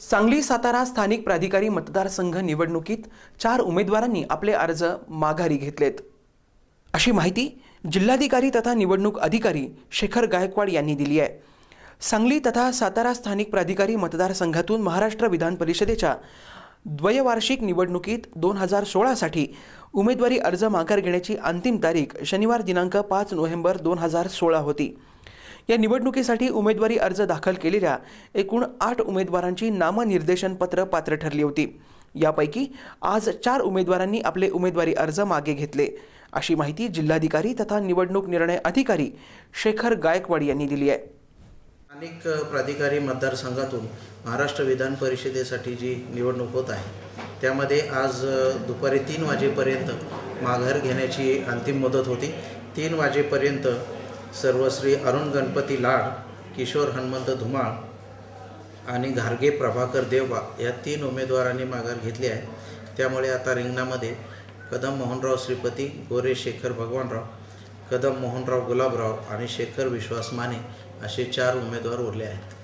सांगली सातारा स्थानिक प्राधिकारी मतदारसंघ निवडणुकीत चार उमेदवारांनी आपले अर्ज माघारी घेतलेत. अशी माहिती जिल्हाधिकारी तथा निवडणूक अधिकारी शेखर गायकवाड यांनी दिली आहे. सांगली तथा सातारा स्थानिक प्राधिकारी मतदारसंघातून महाराष्ट्र विधान परिषदेच्या द्वयवार्षिक निवडणुकीत दोन हजार सोळासाठी उमेदवारी अर्ज माघार घेण्याची अंतिम तारीख शनिवार दिनांक पाच नोव्हेंबर दोन हजार सोळा होती. या निवडणुकीसाठी उमेदवारी अर्ज दाखल केलेल्या एकूण आठ उमेदवारांची नामनिर्देशनपत्र पात्र ठरली होती. यापैकी आज चार उमेदवारांनी आपले उमेदवारी अर्ज मागे घेतले. अशी माहिती जिल्हाधिकारी तथा निवडणूक निर्णय अधिकारी शेखर गायकवाड यांनी दिली आहे. अनेक प्राधिकारी मतदारसंघातून महाराष्ट्र विधान परिषदेसाठी जी निवडणूक होत आहे त्यामध्ये आज दुपारी तीन वाजेपर्यंत माघार घेण्याची अंतिम मुदत होती. तीन वाजेपर्यंत सर्वश्री अरुण गणपती लाड किशोर हनुमंत धुमाळ आणि घारगे प्रभाकर देवबा या तीन उमेदवारांनी माघार घेतली आहे. त्यामुळे आता रिंगणामध्ये कदम मोहनराव श्रीपती गोरे शेखर भगवानराव कदम मोहनराव गुलाबराव आणि शेखर विश्वास माने असे चार उमेदवार उरले आहेत.